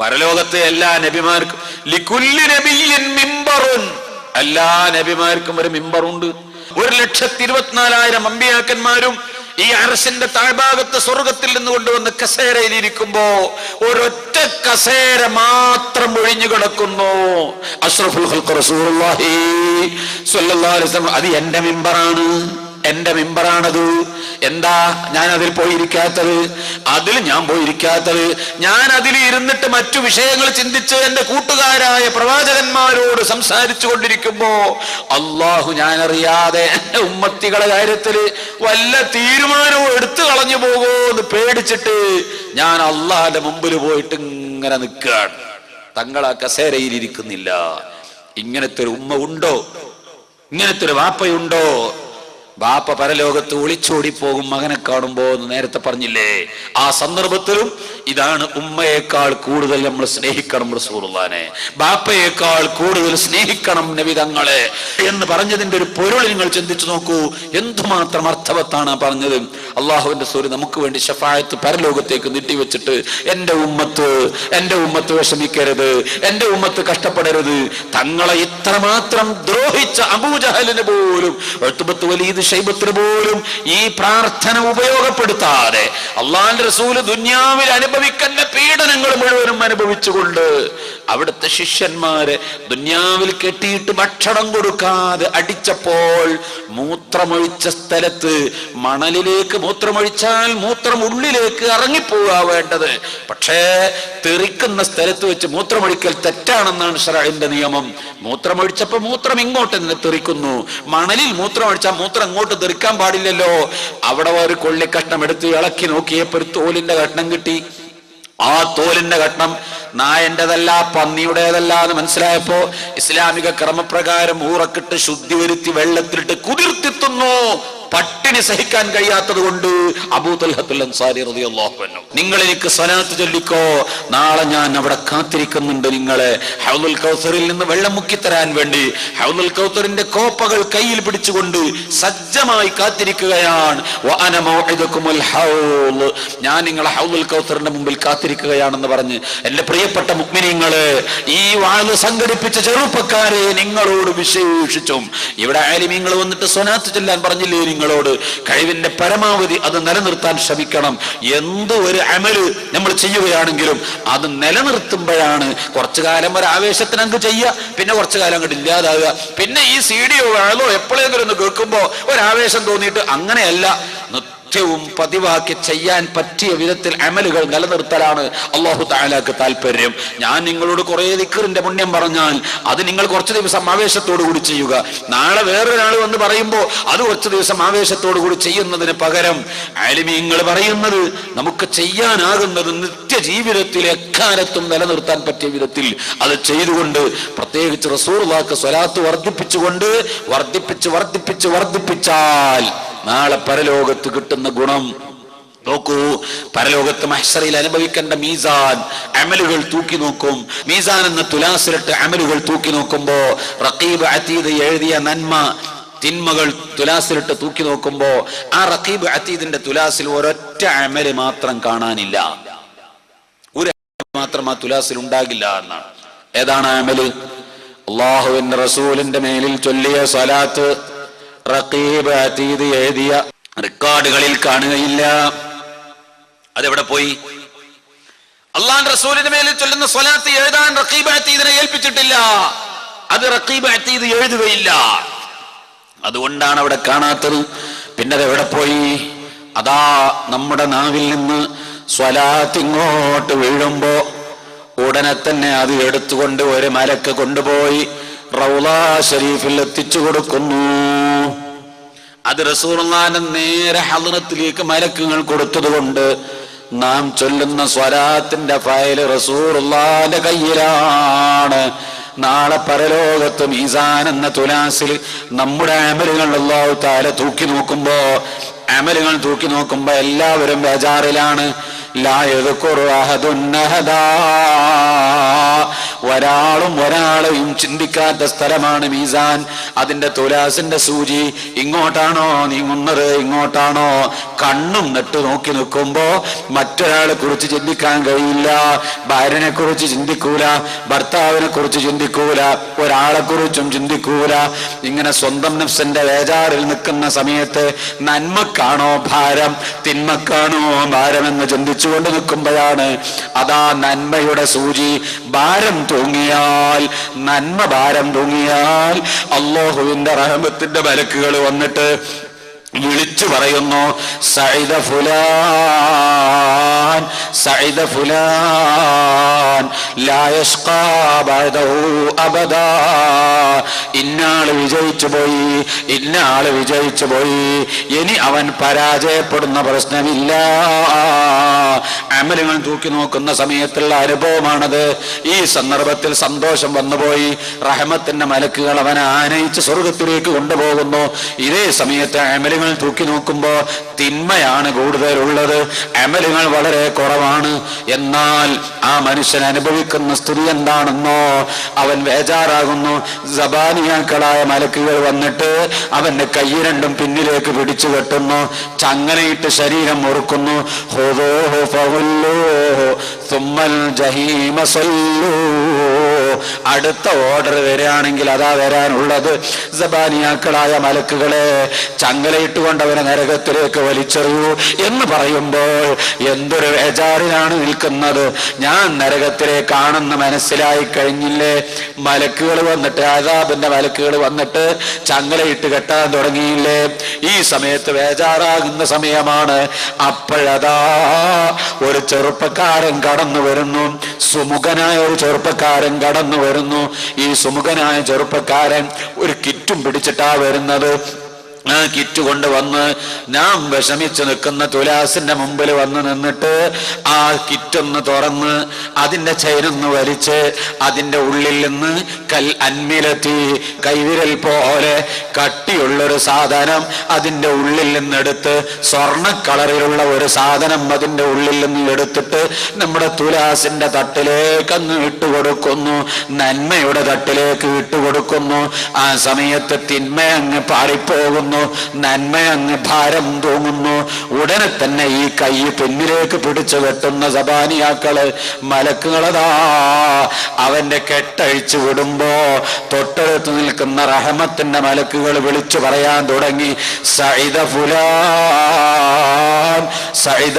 പരലോകത്തെ എല്ലാ നബിമാർക്കും ലിക്കുല്ലി നബിയ്യിൻ മിമ്പറുൻ. എല്ലാ നബിമാർക്കും ഒരു മിമ്പറുണ്ട്. ഒരു ലക്ഷത്തി ഇരുപത്തിനാലായിരം അമ്പിയാക്കന്മാരും ഈ അറസിന്റെ താഴ്ഭാഗത്ത് സ്വർഗത്തിൽ നിന്ന് കൊണ്ടുവന്ന് കസേരയിൽ ഇരിക്കുമ്പോ ഒരൊറ്റ കസേര മാത്രം ഒഴിഞ്ഞു കിടക്കുന്നു. അഷ്റഫുൽ അത് എന്റെ മിമ്പറാണ്. എന്റെ മെമ്പറാണത്. എന്താ ഞാൻ അതിൽ പോയിരിക്കാത്തത്? അതിൽ ഞാൻ പോയിരിക്കാത്തത്. ഞാൻ അതിൽ ഇരുന്നിട്ട് മറ്റു വിഷയങ്ങൾ ചിന്തിച്ച് എന്റെ കൂട്ടുകാരായ പ്രവാചകന്മാരോട് സംസാരിച്ചു കൊണ്ടിരിക്കുമ്പോ അള്ളാഹു ഞാൻ അറിയാതെ എന്റെ ഉമ്മത്തികളെ കാര്യത്തിൽ വല്ല തീരുമാനവും എടുത്തു കളഞ്ഞു പോകുമോ എന്ന് പേടിച്ചിട്ട് ഞാൻ അള്ളാഹിന്റെ മുമ്പിൽ പോയിട്ട് ഇങ്ങനെ നിൽക്കുകയാണ്. തങ്ങൾ ആ കസേരയിൽ ഇരിക്കുന്നില്ല. ഇങ്ങനത്തെ ഒരു ഉമ്മ ഉണ്ടോ? ഇങ്ങനത്തെ ഒരു വാപ്പയുണ്ടോ? ബാപ്പ പരലോകത്ത് ഒളിച്ചോടി പോകും മകനെ കാണുമ്പോ എന്ന് നേരത്തെ പറഞ്ഞില്ലേ? ആ സന്ദർഭത്തിലും ഇതാണ് ഉമ്മയേക്കാൾ കൂടുതൽ നമ്മൾ സ്നേഹിക്കണം റസൂറുള്ളാനെ ബാപ്പയേക്കാൾ കൂടുതൽ സ്നേഹിക്കണം നബിതങ്ങളെ എന്ന് പറഞ്ഞതിന്റെ ഒരു പൊരുൾ നിങ്ങൾ ചിന്തിച്ചു നോക്കൂ. എന്തുമാത്രം അർത്ഥവത്താണ് പറഞ്ഞത്? അള്ളാഹുവിന്റെ സൂര്യ നമുക്ക് വേണ്ടി ഷഫായത്ത് പരലോകത്തേക്ക് നീട്ടിവെച്ചിട്ട് എന്റെ ഉമ്മത്ത് എന്റെ ഉമ്മത്ത് വിഷമിക്കരുത് എന്റെ ഉമ്മത്ത് കഷ്ടപ്പെടരുത്. തങ്ങളെ ഇത്രമാത്രം ദ്രോഹിച്ച അബൂജഹലിന് പോലും വലീദ് ഷൈബത്തിന് പോലും ഈ പ്രാർത്ഥന ഉപയോഗപ്പെടുത്താതെ അള്ളാന്റെ റസൂൽ ദുന്യാവിൽ അനുഭവിക്കുന്ന പീഡനങ്ങൾ മുഴുവനും അനുഭവിച്ചുകൊണ്ട് അവിടുത്തെ ശിഷ്യന്മാര് ദുന്യാവിൽ കെട്ടിയിട്ട് ഭക്ഷണം കൊടുക്കാതെ അടിച്ചപ്പോൾ മൂത്രമൊഴിച്ച സ്ഥലത്ത് മണലിലേക്ക് മൂത്രമൊഴിച്ചാൽ മൂത്രം ഉള്ളിലേക്ക് ഇറങ്ങിപ്പോവാ വേണ്ടത്. പക്ഷേ തെറിക്കുന്ന സ്ഥലത്ത് വെച്ച് മൂത്രമൊഴിക്കൽ തെറ്റാണെന്നാണ് ഷറാഹിന്റെ നിയമം. മൂത്രമൊഴിച്ചപ്പോ മൂത്രം ഇങ്ങോട്ട് തന്നെ തെറിക്കുന്നു. മണലിൽ മൂത്രമൊഴിച്ചാൽ മൂത്രം അങ്ങോട്ട് തെറിക്കാൻ പാടില്ലല്ലോ. അവിടെ ഒരു കൊള്ളിക്കഷ്ണം എടുത്ത് ഇളക്കി നോക്കിയപ്പോൾ ഒരു തോലിന്റെ കഷ്ണം കിട്ടി. ആ തോലിന്റെ ഘട്ടം നായന്റെതല്ല പന്നിയുടേതല്ല എന്ന് മനസ്സിലായപ്പോ ഇസ്ലാമിക ക്രമപ്രകാരം ഊറക്കിട്ട് ശുദ്ധി വരുത്തി വെള്ളത്തിലിട്ട് കുതിർത്തിത്തുന്നു. പട്ടിണി സഹിക്കാൻ കഴിയാത്തത് കൊണ്ട് അൻഹു. നിങ്ങൾ എനിക്ക് സ്വലാത്ത് ചൊല്ലിക്കോ നാളെ ഞാൻ അവിടെ കാത്തിരിക്കുന്നുണ്ട് നിങ്ങളെ. ഹൗദുൽ കൗസറിൽ നിന്ന് വെള്ളം മുക്കിത്തരാൻ വേണ്ടി ഹൗദുൽ കൗസറിന്റെ കോപ്പകൾ കയ്യിൽ പിടിച്ചുകൊണ്ട് സജ്ജമായി കാത്തിരിക്കുകയാണ്. ഞാൻ നിങ്ങളെ ഹൗദുൽ കൗസറിന്റെ മുമ്പിൽ കാത്തിരിക്കുകയാണെന്ന് പറഞ്ഞ് എന്റെ പ്രിയപ്പെട്ട മുക്മിനിങ്ങൾ ഈ വാഴ് സംഘടിപ്പിച്ച ചെറുപ്പക്കാരെ നിങ്ങളോട് വിശേഷിച്ചും ഇവിടെ ആലിമീങ്ങൾ വന്നിട്ട് സ്വനാത്ത് ചൊല്ലാൻ പറഞ്ഞില്ലേ നിങ്ങളോട് കഴിവിന്റെ പരമാവധി അത് നിലനിർത്താൻ ശ്രമിക്കണം. എന്ത് ഒരു അമൽ നമ്മൾ ചെയ്യുകയാണെങ്കിലും അത് നിലനിർത്തുമ്പോഴാണ് കുറച്ചു കാലം ഒരു ആവേശത്തിന് അങ്ങ് ചെയ്യുക പിന്നെ കുറച്ചു കാലം അങ്ങോട്ട് ഇല്ലാതാവുക. പിന്നെ ഈ സീഡിയോ വേളോ എപ്പോഴെങ്കിലും ഒന്ന് കേൾക്കുമ്പോ ഒരാവേശം തോന്നിയിട്ട് അങ്ങനെയല്ല. നിത്യവും പതിവാക്കി ചെയ്യാൻ പറ്റിയ വിധത്തിൽ അമലുകൾ നിലനിർത്തലാണ്. അള്ളാഹു താലാക്ക് താല്പര്യം ഞാൻ നിങ്ങളോട് കുറെ ദിക്കറിന്റെ പുണ്യം പറഞ്ഞാൽ അത് നിങ്ങൾ കുറച്ച് ദിവസം ആവേശത്തോടു കൂടി ചെയ്യുക. നാളെ വേറൊരാൾ വന്ന് പറയുമ്പോൾ അത് കുറച്ച് ദിവസം ആവേശത്തോടു കൂടി ചെയ്യുന്നതിന് പകരം ആലിമീങ്ങൾ പറയുന്നത് നമുക്ക് ചെയ്യാനാകുന്നത് നിത്യ ജീവിതത്തിലെ എക്കാലത്തും നിലനിർത്താൻ പറ്റിയ വിധത്തിൽ അത് ചെയ്തുകൊണ്ട് പ്രത്യേകിച്ച് റസൂർവാക്ക് സ്വലാത്ത് വർദ്ധിപ്പിച്ചുകൊണ്ട് വർദ്ധിപ്പിച്ച് വർദ്ധിപ്പിച്ച് വർദ്ധിപ്പിച്ചാൽ നാളെ പരലോകത്ത് കിട്ടുന്ന ഗുണം. നോക്കൂ പരലോകത്ത് മഹ്സറയിൽ അനുഭവിക്കേണ്ട മീസാൻ അമലുകൾ തൂക്കി നോക്കും. മീസാൻ എന്ന തുലാസിലിട്ട് അമലുകൾ തൂക്കി നോക്കുമ്പോ റക്കീബ് അതീത് എഴുതിയ നന്മ തിന്മകൾ തുലാസിലിട്ട് തൂക്കി നോക്കുമ്പോ ആ റക്കീബ് അതീദിന്റെ തുലാസിൽ ഒരൊറ്റ അമൽ മാത്രം കാണാനില്ല. ഒരു മാത്രം ആ തുലാസിൽ ഉണ്ടാകില്ല എന്നാണ്. ഏതാണ് അമൽ? അള്ളാഹുവിന്റെ റസൂലിന്റെ മേലിൽ ചൊല്ലിയ സ്വലാത്ത് റഖീബ് അതീദ് എഴുതിയ റെക്കോർഡുകളിൽ കാണുകയില്ല. അതെവിടെ പോയി? അള്ളാൻ റസൂലിന് മേലിൽ ചൊല്ലുന്ന സ്വലാത്ത് എഴുതാൻ റഖീബ് അതീദിനെ ഏൽപ്പിച്ചിട്ടില്ല. അത് റഖീബ് അതീദ് എഴുതുകയില്ല. അതുകൊണ്ടാണ് അവിടെ കാണാത്തത്. പിന്നെ അതെവിടെ പോയി? അതാ നമ്മുടെ നാവിൽ നിന്ന് സ്വലാത്ത് ഇങ്ങോട്ട് വീഴുമ്പോ ഉടനെ തന്നെ അത് എടുത്തുകൊണ്ട് ഒരു മലക്ക് കൊണ്ടുപോയി ഷരീഫിൽ എത്തിച്ചു കൊടുക്കുന്നു. അത് റസൂർലാനം നേരെ ഹലറത്തിലേക്ക് മലക്കുകൾ കൊടുത്തതുകൊണ്ട് നാം ചൊല്ലുന്ന സ്വരാത്തിന്റെ ഫയൽ റസൂറുല്ലാന്റെ കയ്യിലാണ്. നാളെ പരലോകത്ത് മീസാൻ എന്ന തുലാസിൽ നമ്മുടെ അമലുകൾ അള്ളാഹു താല തൂക്കി നോക്കുമ്പോ അമലുകൾ തൂക്കി നോക്കുമ്പോ എല്ലാവരും ബേജാറിലാണ്. ഒരാളും ഒരാളെയും ചിന്തിക്കാത്ത സ്ഥലമാണ് മീസാൻ. അതിന്റെ തുലാസിന്റെ സൂചി ഇങ്ങോട്ടാണോ നീങ്ങുന്നത്? ഇങ്ങോട്ടാണോ? കണ്ണും നട്ടു നോക്കി നിൽക്കുമ്പോ മറ്റൊരാളെ കുറിച്ച് ചിന്തിക്കാൻ കഴിയില്ല. ഭാര്യനെ കുറിച്ച് ചിന്തിക്കൂല ഭർത്താവിനെ കുറിച്ച് ചിന്തിക്കൂല ഒരാളെ കുറിച്ചും ചിന്തിക്കൂല. ഇങ്ങനെ സ്വന്തം നഫ്സിന്റെ വേജാറിൽ നിൽക്കുന്ന സമയത്ത് നന്മക്കാണോ ഭാരം? തിന്മക്കാണോ ഭാരമെന്ന് ചിന്തിച്ചുകൊണ്ട് നിൽക്കുമ്പോഴാണ് അതാ നന്മയുടെ സൂചി. ഭാരം തൂങ്ങിയാൽ നന്മ ഭാരം തൂങ്ങിയാൽ അള്ളാഹുവിന്റെ റഹമത്തിന്റെ മലക്കുകൾ വന്നിട്ട് വിളിച്ചു പറയുന്നു സൈദ ഫുലാൻ സൈദ ഫുലാൻ അബദാ ഇന്നാൾ വിജയിച്ചു പോയി ഇന്നാൾ വിജയിച്ചു പോയി ഇനി അവൻ പരാജയപ്പെടുന്ന പ്രശ്നമില്ല. അമലുകൾ തൂക്കി നോക്കുന്ന സമയത്തുള്ള അനുഭവമാണത്. ഈ സന്ദർഭത്തിൽ സന്തോഷം വന്നുപോയി. റഹമത്തിന്റെ മലക്കുകൾ അവനെ ആനയിച്ച് സ്വർഗത്തിലേക്ക് കൊണ്ടുപോകുന്നു. ഇതേ സമയത്ത് അമലുകൾ തൂക്കി നോക്കുമ്പോൾ തിന്മയാണ് കൂടുതലുള്ളത്. അമലുകൾ വളരെ കുറവാണ്. എന്നാൽ ആ മനുഷ്യൻ അനുഭവിക്കുന്ന സ്ഥിതി എന്താണെന്നോ അവൻ വേജാറാകുന്നു ജബാനിയാക്കളായ മലക്കുകൾ വന്നിട്ട് അവന്റെ കൈ രണ്ടും പിന്നിലേക്ക് പിടിച്ചു കെട്ടുന്നു. ചങ്ങനയിട്ട് ശരീരം മുറുക്കുന്നു. അടുത്ത ഓർഡർ വരികയാണെങ്കിൽ അതാ വരാനുള്ളത്. ജബാനിയാക്കളായ മലക്കുകളെ ചങ്ങലയിട്ട് കൊണ്ട് അവനെ നരകത്തിലേക്ക് വലിച്ചെറിയൂ എന്ന് പറയുമ്പോൾ എന്തൊരു വേജാറിലാണ് നിൽക്കുന്നത്. ഞാൻ നരകത്തിലേക്കാണെന്ന് മനസ്സിലായി കഴിഞ്ഞില്ലേ? മലക്കുകൾ വന്നിട്ട് ആദാബിന്റെ മലക്കുകൾ വന്നിട്ട് ചങ്ങലയിട്ട് കെട്ടാൻ തുടങ്ങിയില്ലേ? ഈ സമയത്ത് വേജാറാകുന്ന സമയമാണ്. അപ്പോഴതാ ഒരു ചെറുപ്പക്കാരൻ കടന്നു വരുന്നു. സുമുഖനായ ഒരു ചെറുപ്പക്കാരൻ കടന്നു വരുന്നു. ഈ സുമുഖനായ ചെറുപ്പക്കാരൻ ഒരു കിറ്റും പിടിച്ചിട്ടാ വരുന്നത്. കിറ്റ് കൊണ്ടുവന്ന് നാം വിഷമിച്ചു നിൽക്കുന്ന തുലാസിന്റെ മുമ്പിൽ വന്ന് നിന്നിട്ട് ആ കിറ്റൊന്ന് തുറന്ന് അതിന്റെ ചൈനൊന്ന് വലിച്ച് അതിന്റെ ഉള്ളിൽ നിന്ന് കൽ അന്മിലെത്തി കൈവിരൽ പോലെ കട്ടിയുള്ളൊരു സാധനം അതിന്റെ ഉള്ളിൽ നിന്നെടുത്ത് സ്വർണ കളറിലുള്ള ഒരു സാധനം അതിന്റെ ഉള്ളിൽ നിന്ന് എടുത്തിട്ട് നമ്മുടെ തുലാസിന്റെ തട്ടിലേക്ക് അങ്ങ് ഇട്ടുകൊടുക്കുന്നു. നന്മയുടെ തട്ടിലേക്ക് ഇട്ടുകൊടുക്കുന്നു. ആ സമയത്ത് തിന്മ അങ്ങ് പാറിപ്പോകുന്നു നന്മ അങ്ങ് ഭാരം തൂങ്ങുന്നു. ഉടനെ തന്നെ ഈ കൈ പിന്നിലേക്ക് പിടിച്ചു കെട്ടുന്ന സബാനിയാക്കൾ മലക്കുകളതാ. അവന്റെ കെട്ടഴിച്ചു വിടുമ്പോ തൊട്ടടുത്ത് നിൽക്കുന്ന റഹമത്തിന്റെ മലക്കുകൾ വിളിച്ചു പറയാൻ തുടങ്ങി. സൈദ ഫുലാൻ സൈദ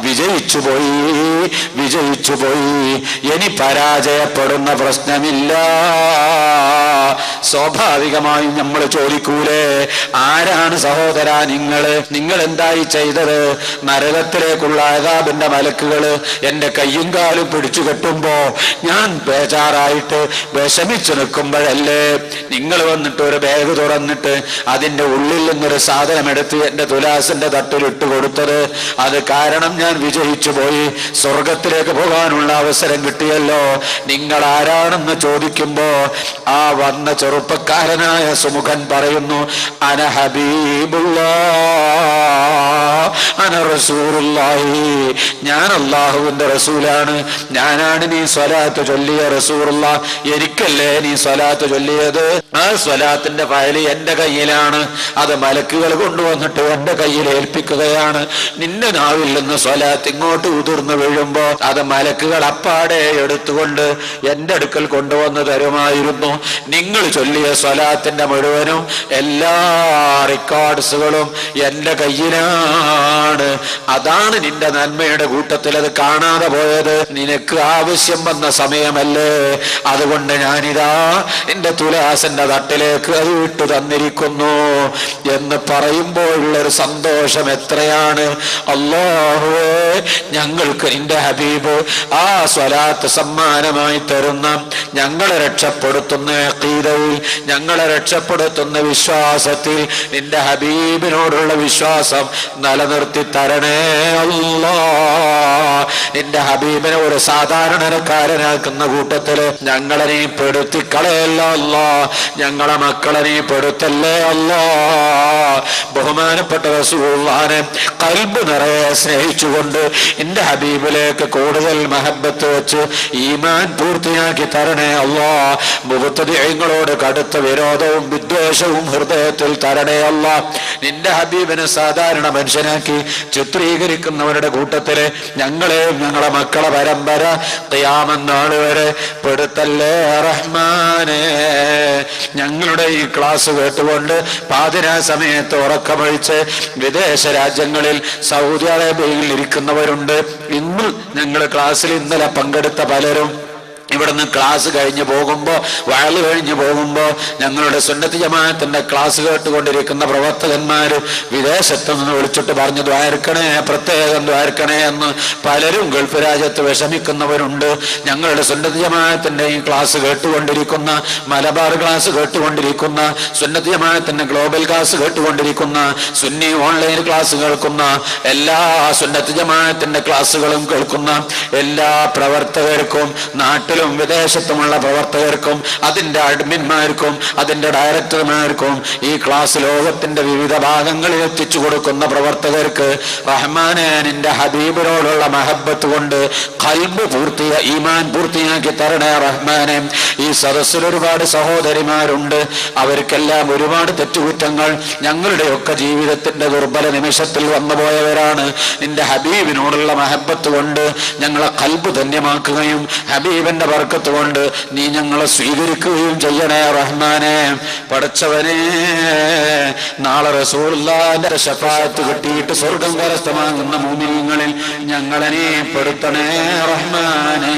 വിജയിച്ചു പോയി വിജയിച്ചു പോയി ഇനി പരാജയപ്പെടുന്ന പ്രശ്നമില്ല. സ്വാഭാവികമായും നമ്മൾ ചോദിക്കൂലേ ആരാണ് സഹോദര നിങ്ങൾ നിങ്ങൾ എന്തായി ചെയ്തത്? നരകത്തിലേക്കുള്ള അതാബിന്റെ മലക്കുകൾ എന്റെ കയ്യും കാലും പിടിച്ചു കെട്ടുമ്പോ ഞാൻ ബേജാറായിട്ട് വിഷമിച്ചു നിൽക്കുമ്പോഴല്ലേ നിങ്ങൾ വന്നിട്ട് ഒരു ബാഗ് തുറന്നിട്ട് അതിന്റെ ഉള്ളിൽ നിന്നൊരു സാധനം എടുത്ത് എന്റെ തുലാസിന്റെ തട്ടിലിട്ട് കൊടുത്തത്. അത് കാരണം ഞാൻ വിജയിച്ചു പോയി. സ്വർഗത്തിലേക്ക് പോകാനുള്ള അവസരം കിട്ടിയല്ലോ. നിങ്ങൾ ആരാണെന്ന് ചോദിക്കുമ്പോ ആ വന്ന ചെറുപ്പക്കാരനായ സുമുഖൻ പറയുന്നു അന ഹബീബുള്ള അന ഞാൻ അള്ളാഹുവിന്റെ റസൂലാണ്. ഞാനാണ് നീ സ്വലാത്ത് ചൊല്ലിയ റസൂറുള്ള എനിക്കല്ലേ നീ സ്വലാത്ത് ചൊല്ലിയത്? ആ സ്വലാത്തിന്റെ ഫയൽ എന്റെ കയ്യിലാണ്. അത് മലക്കുകൾ കൊണ്ടുവന്നിട്ട് എന്റെ കയ്യിൽ ഏൽപ്പിക്കുകയാണ്. നിന്റെ നാവിൽ നിന്ന് സ്വലാത്ത് ഇങ്ങോട്ട് ഉതിർന്നു വീഴുമ്പോ അത് മലക്കുകൾ അപ്പാടെ എടുത്തുകൊണ്ട് എന്റെ അടുക്കൽ കൊണ്ടുവന്ന് തരുമായിരുന്നു. നിങ്ങൾ ചൊല്ലിയ സ്വലാത്തിന്റെ മുഴുവനും എല്ലാ റെക്കോർഡ്സുകളും എന്റെ കയ്യിലാണ്. അതാണ് നിന്റെ നന്മയുടെ കൂട്ടത്തിൽ അത് കാണാതെ പോയത്. നിനക്ക് ആവശ്യം വന്ന സമയമല്ലേ? അതുകൊണ്ട് ഞാനിതാ എന്റെ തുലാസന്റെ തട്ടിലേക്ക് അത് വിട്ടു തന്നിരിക്കുന്നു. എന്ന് പറയുമ്പോഴുള്ളൊരു സന്തോഷം എത്രയാണ്? അല്ലാഹുവേ ഞങ്ങൾക്ക് നിന്റെ ഹബീബ് ആ സ്വലാത്ത് സമ്മാനമായി തരുന്ന. ഞങ്ങളെ രക്ഷപ്പെടുത്തുന്ന അഖീദയിൽ ഞങ്ങളെ രക്ഷപ്പെടുത്തുന്ന വിശ്വാസത്തിൽ നിന്റെ ഹബീബിനോടുള്ള വിശ്വാസം നിലനിർത്തി തരണേ അല്ലോ. നിന്റെ ഹബീബിനെ ഒരു സാധാരണക്കാരനാക്കുന്ന കൂട്ടത്തിൽ ഞങ്ങളെ നീ പെടുത്തിക്കളയല്ല അല്ലാ. ഞങ്ങളെ മക്കളെ നീ പെടുത്തല്ലേ അല്ലോ. ബഹുമാനപ്പെട്ട റസൂള്ളാനെ കൽബ് നിറയെ സ്നേഹിച്ചുകൊണ്ട് എന്റെ ഹബീബിലേക്ക് കൂടുതൽ മഹബത്ത് വെച്ച് ഈമാൻ പൂർത്തിയാക്കി തരണേ അല്ലാ. മുഖത്തതിങ്ങളോട് കടുത്ത വിരോധവും വിദ്വേഷവും ഹൃദയത്തിൽ തരണേ അല്ല. നിന്റെ ഹബീബിനെ സാധാരണ മനുഷ്യനാക്കി ചിത്രീകരിക്കുന്നവരുടെ കൂട്ടത്തിൽ ഞങ്ങളെയും ഞങ്ങളെ മക്കളെ പരമ്പര ഖിയാമന്നാൾ വരെ പെടുത്തല്ലേ റഹ്മാനെ. ഞങ്ങളുടെ ഈ ക്ലാസ് കേട്ടുകൊണ്ട് പാതിരാ സമയത്ത് ഉറക്കമൊഴിച്ച് വിദേശ രാജ്യങ്ങളിൽ സൗദി അറേബ്യയിൽ ഇരിക്കുന്നവരുണ്ട്. ഇന്ന് ഞങ്ങൾ ക്ലാസ്സിൽ ഇന്നലെ പങ്കെടുത്ത പലരും ഇവിടുന്ന് ക്ലാസ് കഴിഞ്ഞ് പോകുമ്പോൾ വയൽ കഴിഞ്ഞ് പോകുമ്പോൾ ഞങ്ങളുടെ സുന്നത്ത് ജമാഅത്തിന്റെ ക്ലാസ് കേട്ടുകൊണ്ടിരിക്കുന്ന പ്രവർത്തകന്മാർ വിദേശത്ത് നിന്ന് വിളിച്ചിട്ട് പറഞ്ഞു ദ്വാരക്കണേ പ്രത്യേകം ദ്വാരക്കണേ എന്ന് പലരും ഗൾഫ് രാജ്യത്ത് വിഷമിക്കുന്നവരുണ്ട്. ഞങ്ങളുടെ സുന്നത്ത് ജമാഅത്തിന്റെ ഈ ക്ലാസ് കേട്ടുകൊണ്ടിരിക്കുന്ന മലബാർ ക്ലാസ് കേട്ടുകൊണ്ടിരിക്കുന്ന സുന്നത്ത് ജമാഅത്തിന്റെ ഗ്ലോബൽ ക്ലാസ് കേട്ടുകൊണ്ടിരിക്കുന്ന സുന്നി ഓൺലൈൻ ക്ലാസ് കേൾക്കുന്ന എല്ലാ സുന്നത്ത് ജമാഅത്തിന്റെ ക്ലാസ്സുകളും കേൾക്കുന്ന എല്ലാ പ്രവർത്തകർക്കും നാട്ടിലും വിദേശത്തുമുള്ള പ്രവർത്തകർക്കും അതിന്റെ അഡ്മിന്മാർക്കും അതിന്റെ ഡയറക്ടർമാർക്കും ഈ ക്ലാസ് ലോകത്തിന്റെ വിവിധ ഭാഗങ്ങളിൽ എത്തിച്ചു കൊടുക്കുന്ന പ്രവർത്തകർക്ക് റഹ്മാനെ നിന്റെ ഹബീബിനോടുള്ള മഹബത്ത് കൊണ്ട് കൽബ് പൂർത്തിയ ഈമാൻ പൂർത്തിയാക്കി തരണേ റഹ്മാനെ. ഈ സദസ്സിൽ ഒരുപാട് സഹോദരിമാരുണ്ട്. അവർക്കെല്ലാം ഒരുപാട് തെറ്റുകുറ്റങ്ങൾ ഞങ്ങളുടെയൊക്കെ ജീവിതത്തിന്റെ ദുർബല നിമിഷത്തിൽ വന്നുപോയവരാണ് നിന്റെ ഹബീബിനോടുള്ള മഹബത്ത് കൊണ്ട് ഞങ്ങളെ കൽബ് ധന്യമാക്കുകയും ഹബീബിന്റെ വർക്കത്ത് കൊണ്ട് നീ ഞങ്ങളെ സ്വീകരിക്കുകയും ചെയ്യണേ റഹ്മാനെ. പടച്ചവനെ നാളെ റസൂലുള്ളാന്റെ ശപാത്ത് കിട്ടിയിട്ട് സ്വർഗം കരസ്ഥമാകുന്ന മൂമിനിങ്ങളിൽ ഞങ്ങളെ പെടുത്തണേ റഹ്മാനേ.